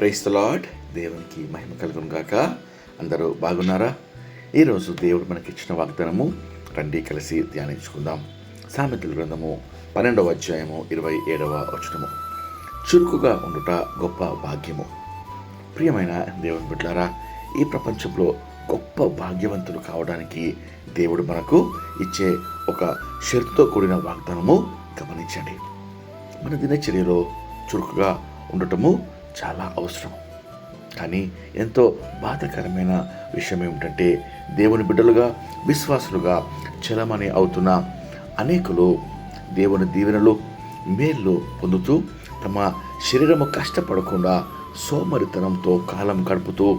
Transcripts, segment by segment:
Price lord దేవునికి మహిమ కలుగును గాక. అందరూ బాగున్నారా? ఈరోజు దేవుడు మనకిచ్చిన వాగ్దానము రండి కలిసి ధ్యానించుకుందాం. సామెతల గ్రంథము పన్నెండవ అధ్యాయము ఇరవై ఏడవ వచనము. చురుకుగా ఉండుట గొప్ప భాగ్యము. ప్రియమైన దేవుని బిడ్డారా ఈ ప్రపంచంలో గొప్ప భాగ్యవంతులు కావడానికి దేవుడు మనకు ఇచ్చే ఒక షరతుతో కూడిన వాగ్దానము గమనించండి. మన దినచర్యలో చురుకుగా ఉండటము చాలా అవసరం. కానీ ఎంతో బాధకరమైన విషయం ఏమిటంటే దేవుని బిడ్డలుగా విశ్వాసులుగా చలమణి అవుతున్న అనేకులు దేవుని దీవెనలు మేళ్ళు పొందుతూ తమ శరీరము కష్టపడకుండా సోమరితనంతో కాలం గడుపుతూ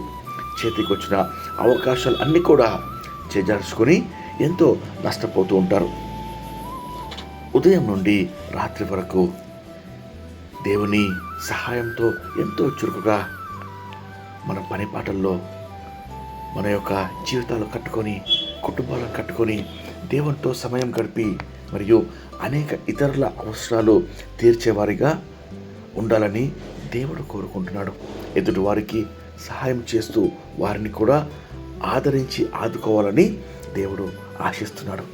చేతికొచ్చిన అవకాశాలు అన్నీ కూడా చేజార్చుకొని ఎంతో నష్టపోతూ ఉంటారు. ఉదయం నుండి రాత్రి వరకు దేవుని సహాయంతో ఎంతో చురుకుగా మన పని పాటల్లో మన యొక్క జీవితాలు కట్టుకొని కుటుంబాలను కట్టుకొని దేవునితో సమయం గడిపి మరియు అనేక ఇతరుల అవసరాలు తీర్చేవారిగా ఉండాలని దేవుడు కోరుకుంటున్నాడు. ఎదుటి వారికి సహాయం చేస్తూ వారిని కూడా ఆదరించి ఆదుకోవాలని దేవుడు ఆశిస్తున్నాడు.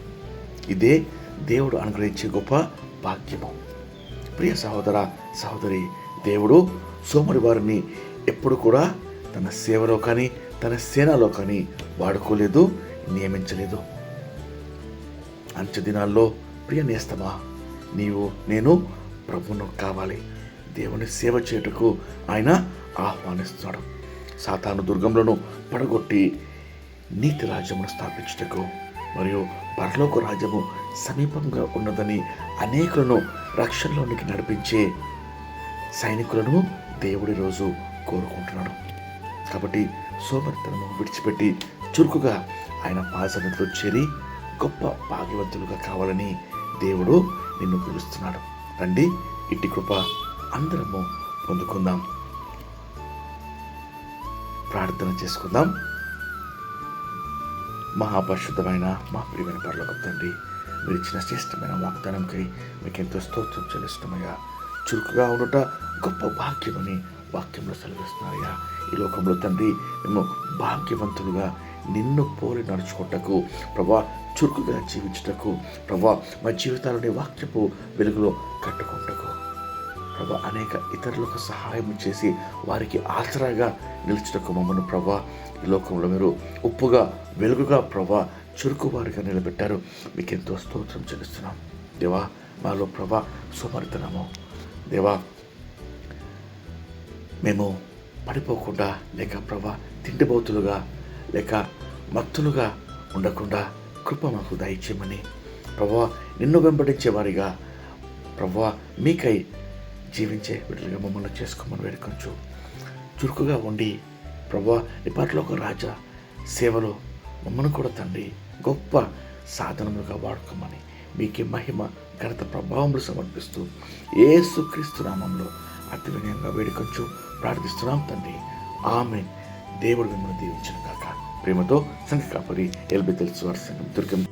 ఇదే దేవుడు అనుగ్రహించే గొప్ప భాగ్యము. ప్రియ సహోదర సహోదరి దేవుడు సోమరి వారిని ఎప్పుడు కూడా తన సేవలో కానీ తన సేనలో కానీ వాడుకోలేదు నియమించలేదు. అంచె దినాల్లో ప్రియ నేస్తమా నీవు నేను ప్రభును కావాలి. దేవుని సేవ చేయుటకు ఆయన ఆహ్వానిస్తున్నాడు. సాతాను దుర్గంలోను పడగొట్టి నీతి రాజ్యమును స్థాపించుటకు మరియు పరలోక రాజ్యము సమీపంగా ఉన్నదని అనేకులను రక్షణలోనికి నడిపించే సైనికులను దేవుడి రోజు కోరుకుంటున్నాడు. కాబట్టి సోమరితనము విడిచిపెట్టి చురుకుగా ఆయన పాసనతో చేరి గొప్ప భాగ్యవంతులుగా కావాలని దేవుడు నిన్ను పిలుస్తున్నాడు. రండి ఇట్టి కృప అందరము పొందుకుందాం. ప్రార్థన చేసుకుందాం. మహాపరిశుద్ధమైన మా ప్రియమైన పరలోక తండ్రి మీరు ఇచ్చిన శ్రేష్టమైన వాగ్దానంకై మీకు ఎంతో స్తోత్రం చెల్లిస్తున్నాయా చురుకుగా ఉండట గొప్ప భాగ్యమని వాక్యంలో సెలవిస్తున్నారయ్యా. ఈ లోకంలో తండ్రి మేము భాగ్యవంతులుగా నిన్ను పోలి నడుచుకుంటకు ప్రభా చురుకుగా జీవించుటకు ప్రభా మా జీవితాలని వాక్యపు వెలుగులో కట్టుకుంటకు. ప్రభా అనేక ఇతరులకు సహాయం చేసి వారికి ఆసరాగా నిలిచినకు మమ్మల్ని ప్రభా ఈ లోకంలో మీరు ఉప్పుగా వెలుగుగా ప్రభా చురుకువారిగా నిలబెట్టారు. మీకు ఎంతో స్తోత్రం చెల్లిస్తున్నాం. దేవా మాలో ప్రభా సుమర్థనము దేవా మేము పడిపోకుండా లేక ప్రభా తిండిబోతులుగా లేక మత్తులుగా ఉండకుండా కృప మాకు దయచేయమని. ప్రభా నిన్ను వెంబడించే వారిగా ప్రభా మీకై జీవించే బిడ్డలుగా మమ్మల్ని చేసుకోమని వేడుకొంచు. చురుకుగా ఉండి ప్రభా నీ ఒక రాజా సేవలో మమ్మల్ని కూడా తండ్రి గొప్ప సాధనములుగా వాడుకోమని మీకే మహిమ ఘనత ప్రభావములు సమర్పిస్తూ ఏసుక్రీస్తు నామంలో అతి వినయంగా వేడుకొంచు ప్రార్థిస్తున్నాం తండ్రి. ఆమె దేవుడు మిమ్మల్ని దీవించిన కాక. ప్రేమతో సంఘ కాపరి ఎల్బి తెలుసు వారి సంఘం దుర్గం